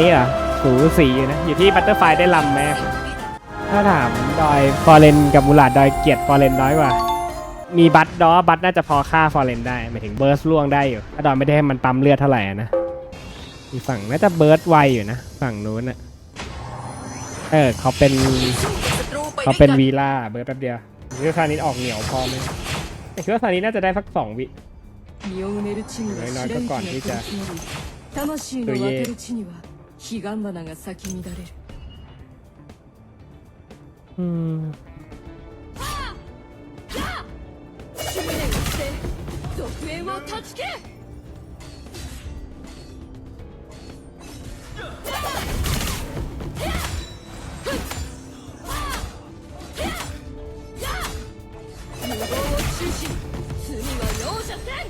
นี้เหรอสูสีอยู่นะ อยู่ที่บัตเตอร์ไฟได้ลำไหมถ้าถามดอยฟอร์เรนกับมูลาดดอยเกียรติฟอร์เรนน้อยกว่า มีบัตดอบัตน่าจะพอฆ่าฟอร์เรนได้หมายถึงเบิร์สล่วงได้อยู่ถ้าดอยไม่ได้ให้มันปั๊มเลือดเท่าไหร่นะมีฝั่งน่าจะเบิร์สไวอยู่นะ ฝั่งนู้นอะเออเขาเป็นเขาเป็นวีล่าเบิร์สแป๊บเดียวคิดว่าซานิสออกเหนียวพอไหมแต่คิดว่าซานิสน่าจะได้สักสองวิน้อยๆก็ก่อนที่จะตัวเย่ 彼岸花が咲き乱れる。うん。念て続縁を断ち切無をは容赦せん。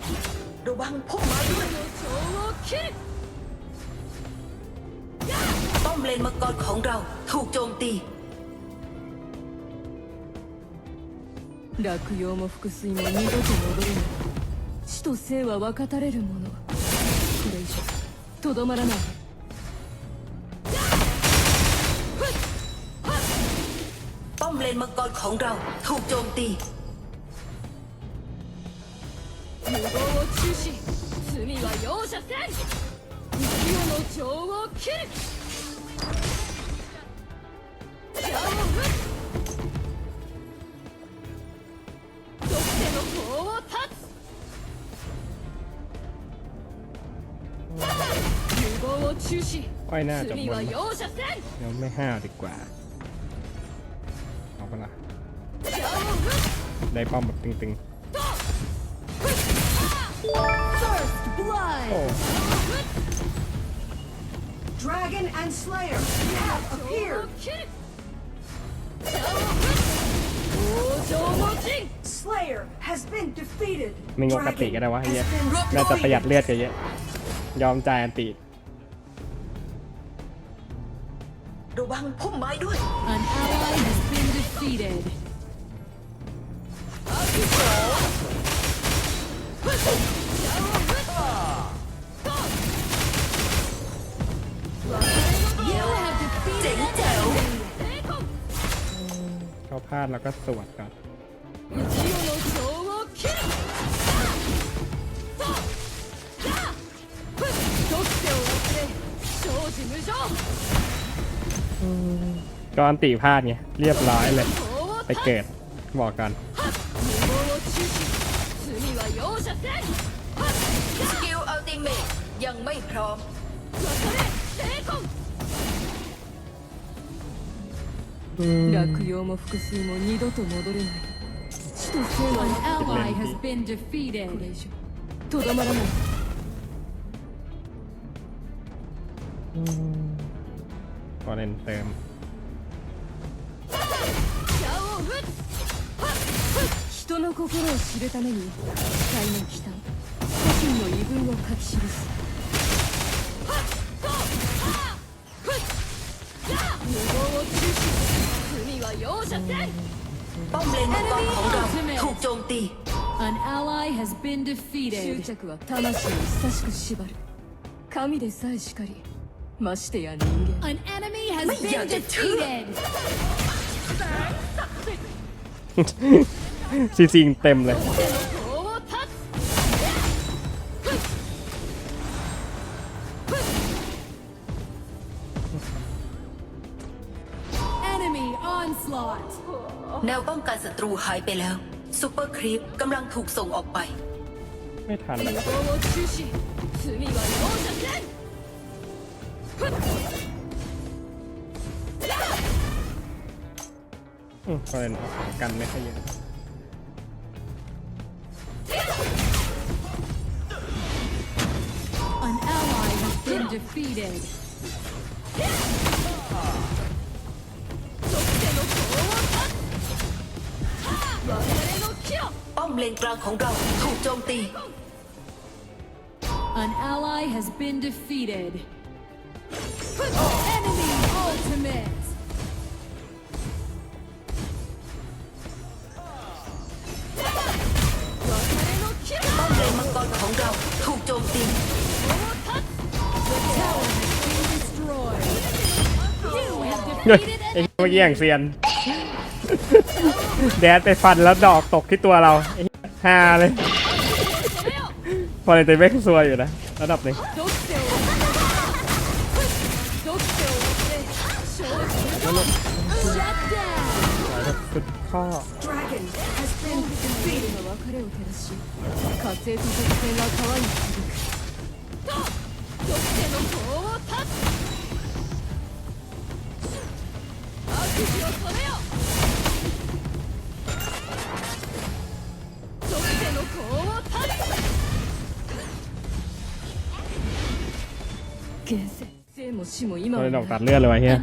ロバンポマイの情を切る。 ป้อมเลนมังกรของเราถูกโจมตี 落葉も覆水も二度と戻れない死と生は分かたれるものこれ以上とどまらない ป้อมเลนมังกรของเราถูกโจมตี 無謀を中止罪は容赦せん浮世の情を切る อ้อยหน้าจับบนนะเดี๋ยวไม่ห้าวดีกว่า เอาปะล่ะได้ป้อมแบบตึงๆโอ้ Dragon and Slayer have appeared! Slayer has been defeated! ไม่งงกติก็ได้วะไอ้เนี้ยน่าจะประหยัดเลือดเยอะๆยอมจ่ายอันตีระวังพุ่มไม้ด้วย An ally has been defeated. อัลติโก เจ๋ขาพลาดแล้วก็สวดก่อนก่อนตีพลาดไงเรียบร้อยเลย ไปเกิดบอกกันยังไม่พร้อม 落葉も覆水も二度と戻れない死と生は An ally has been これ defeated. 以上とどまらない พอเล่นเติม 矢を撃つ人の心を知るために期待の忌憚古今の言い分を書き記す 容赦せん ป้อมเลนมังกรของเราถูกโจมตี An ally has been 執 defeated. 着は魂を久しく縛る神でさえしかりましてや人間 An enemy has been Yeah, the two. defeated. ซีซิงเต็มเลย 法を แนวป้องกันศัตรูหายไปแล้วซูเปอร์ครีปกำลังถูกส่งออกไปไม่ทันอืมปนกันไม่ค่อยเยอะ เลนกลางของเราถูกโจมตี An ally has been defeated. Enemy ultimate. ป้อมเลนมังกรของเราถูกโจมตี The tower has been destroyed. You have เฮ้ย defeated ไอ้ an เมื่อกี้อย่างเซียน เแดดไปฟันแล้วดอกตกที่ตัวเราไอ้เหี้ยฮาเลย พอเลยแต่เม่งซวยอยู่นะระดับหนึ่ง どっちを追ってどっちを追って勝負するぞ Shut down สุดข้อ Dragon has been defeated. が別れを照らし火星と属性が川に続く เลยดอกตัดเลือดเลยวะเฮีย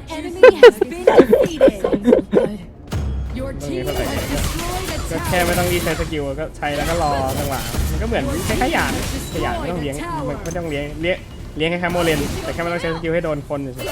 ก็แค่ไม่ต้องรีใช้สกิลก็ใช้แล้วก็รอจังหวะมันก็เหมือนใช้ขยานขยานไม่ต้องเลี้ยงมันไม่ต้องเลี้ยงเลี้ยงแค่แค่โมเลนแต่แค่ไม่ต้องใช้สกิลให้โดนคนเฉยดู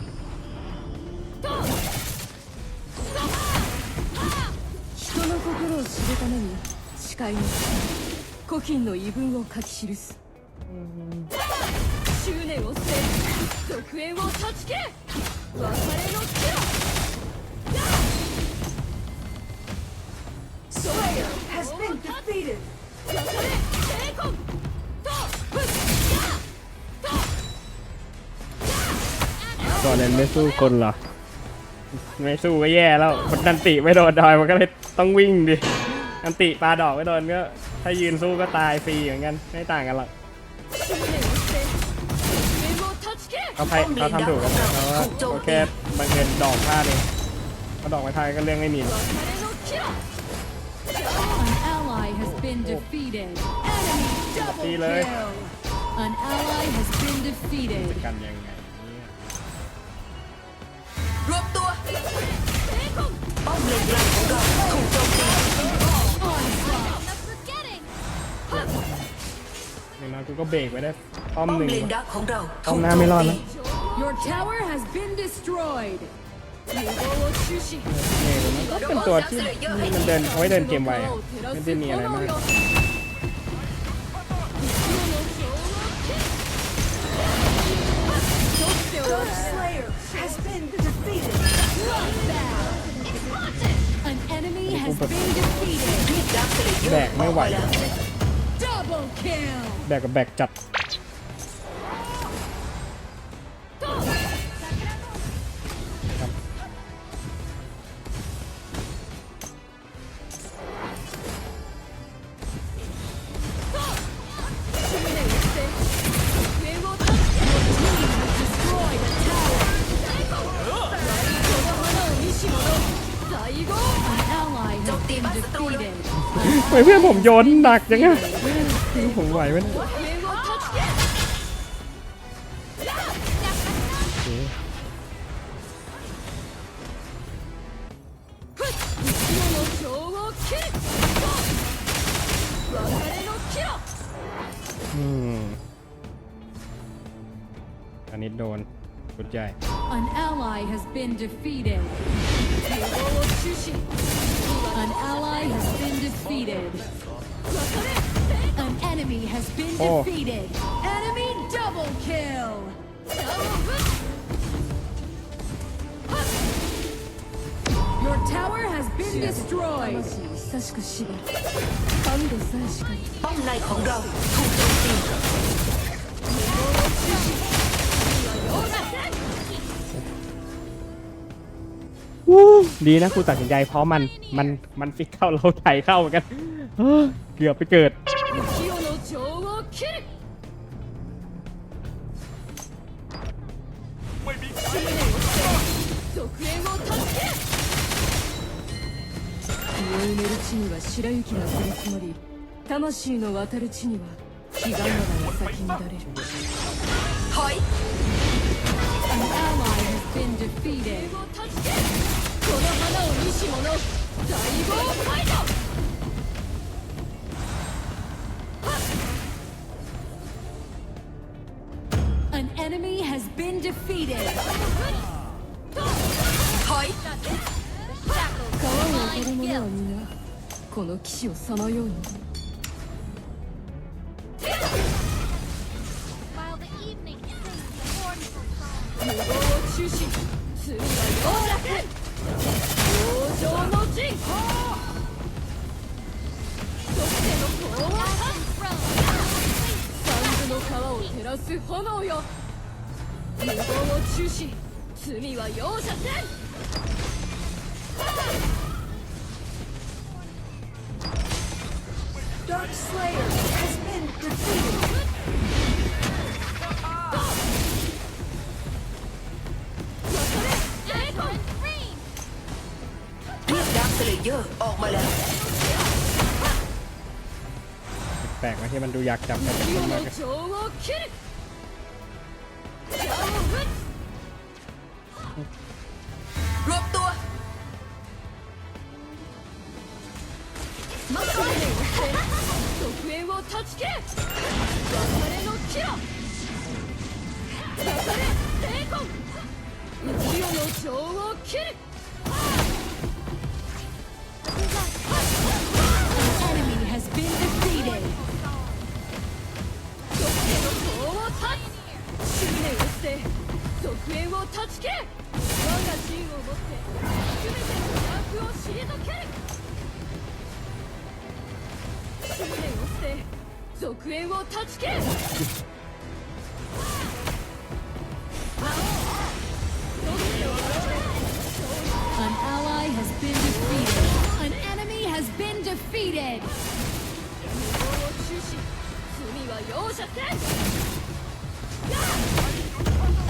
誓いの古今の遺文を書き記す執念を捨て続縁を断ち切れ別れのキロ Slayer has been defeated. 別れ成功とふっ ๆก่อนนั้นไม่สู้คนเหรอ ไม่สู้ก็แย่แล้วมันดันติไม่โดนดอยมันก็เลยต้องวิ่งดิ อันติปลาดอกไปโดนก็ ถ้ายืนสู้ก็ตายฟรีเหมือนกัน ไม่ต่างกันหรอกเขาไพเขาทำถูกแล้วเขาแค่บังเอิญดอกพลาดเองพอดอกไปพลายก็เรื่องไม่มีตีเลยสิกันยังไงรวบตัวป้องเลนกลางของเราถูกโจ อย่น้อยกูก็เบรกไว้ได้ป้อมหนึ่งขอาป้อมหน้าไม่รอดนะ Your เนี่ยก็เป็นตัวที่มันเดินเอาไว้เดินเกมไวอไม่ได้มีอะไรมากแบกไม่ไหว แบกกับแบกจัด Destroyed a tower. An ally has been defeated. ทำไมเพื่อนผมโยนหนักจังอะ ผมไหวไหมเนี่ยโอเคอืมอันนี้โดนกุดใหญ่ An ally has been defeated. An ally has been defeated. An enemy has been Oh. defeated. Enemy double kill. Your tower has been destroyed. 久しく縛る神でさえしかり ป้อมในของเราถูกโจมตี วู้ดีนะกูตัดสินใจเพราะมันมันมันฟิกเข้าเราไถเข้าเหมือนกันเฮ้ยเกือบไปเกิด 白雪が降りつもり魂の渡る地には彼岸花が咲き乱れるはい An ally has been defeated. この花を見し者大暴ファイトはいこの騎士をさまように.無謀を中心罪は容赦せん往生の陣そしての.三途の川を照らす炎よ無謀を中止罪は容赦せん Slayer has been defeated. Echo scream. เรียกดักสเลเยอร์ออกมาแล้ว แปลกไหมที่มันดูอยากจับกัน 火 ขึ้น の มาก 続縁を断ち切れ我が陣をもって全ての邪悪を退ける。執念を捨て続縁を断ち切れ An ally has been defeated. An enemy has been defeated. 無謀を中止罪は容赦せん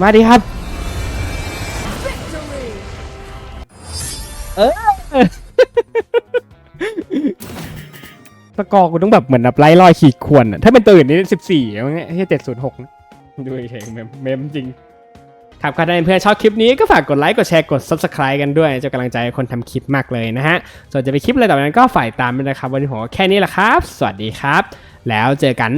มาดีครับ เออสกอร์กูต้องแบบเหมือนแบบไล่ลอยขีดข่วนอะถ้าเป็นตัวอื่นนี่สิบสี่อย่างเงี้ยที่เจ็ดศูนย์หกดูเฉยๆเมมเมมจริงครับใครได้เพื่อนชอบคลิปนี้ก็ฝากกดไลค์กดแชร์กด subscribe กันด้วยจะกำลังใจคนทำคลิปมากเลยนะฮะ ส่วนจะไปคลิปอะไรต่อไปนั้นก็ฝ่ายตามไปนะครับ วันนี้ผมก็แค่นี้แหละครับ สวัสดีครับ แล้วเจอกัน